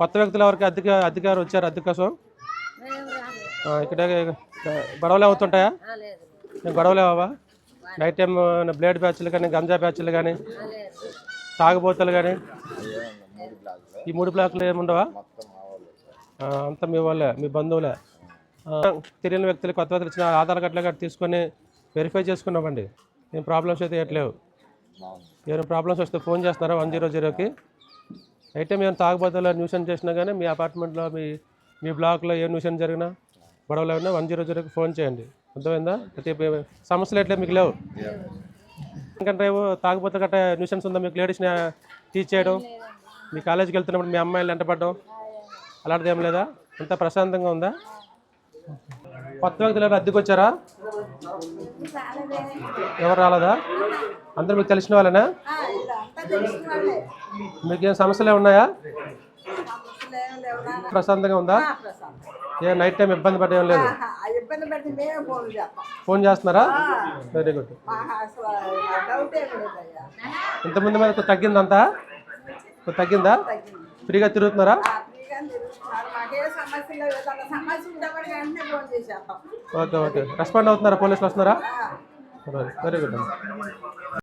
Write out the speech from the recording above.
కొత్త వ్యక్తులు ఎవరికి అధిక అధికారులు వచ్చారు. అద్దె కోసం? ఇక్కడ గొడవలు అవుతుంటాయా? గొడవలు అవ్వా నైట్ టైం బ్లేడ్ బ్యాచ్లు కానీ గంజా బ్యాచ్లు కానీ ఆ, తాగుబోతులు కానీ ఈ మూడు బ్లాక్లు ఏముండవా? ఆ, అంతా మీ వాళ్ళే మీ బంధువులే. తెలియని వ్యక్తులు కొత్త వ్యక్తులు ఇచ్చిన ఆధార్ కార్డులు గట్రా తీసుకొని వెరిఫై చేసుకున్నామండి. ఏం ప్రాబ్లమ్స్ అయితే ఇవ్వట్లేవు ఏమైనా ప్రాబ్లమ్స్ వస్తే ఫోన్ చేస్తున్నారా? వన్ జీరో జీరోకి అయితే మేము తాగుబోతులు న్యూసెన్స్ చేసినా కానీ మీ అపార్ట్మెంట్లో మీ మీ బ్లాక్లో ఏ న్యూసెన్స్ జరిగినా గొడవలు ఏమైనా వన్ జీరో జీరోకి ఫోన్ చేయండి. అర్థమైందా? ప్రతి సమస్యలు ఎట్లా మీకు లేవు? ఎందుకంటే ఏవో తాగుబోతు గట్రా న్యూసెన్స్ ఉందా? మీకు లేడీస్ని టీచ్ చేయడం? మీ కాలేజీకి వెళ్తున్నప్పుడు మీ అమ్మాయిలు వెంటపడడం అలాంటిది ఏం లేదా? అంత ప్రశాంతంగా ఉందా? కొత్త వ్యక్తులు ఎవరు అద్దెకి వచ్చారా? ఎవరు రాలేదా? అందరూ మీకు తెలిసిన వాళ్ళేనా? మీకేం సమస్యలు ఉన్నాయా ప్రశాంతంగా ఉందా? ఏ నైట్ టైం ఇబ్బంది పడేం లేదు? ఫోన్ చేస్తాం. ఫోన్ చేస్తున్నారా? వెరీ గుడ్ ఇంతకుముందు మీద తగ్గిందంతా? తగ్గిందా? ఫ్రీగా తిరుగుతున్నారా? Okay okay. రెస్పాండ్ అవుతున్నారా? పోలీసులు వస్తున్నారా? Very good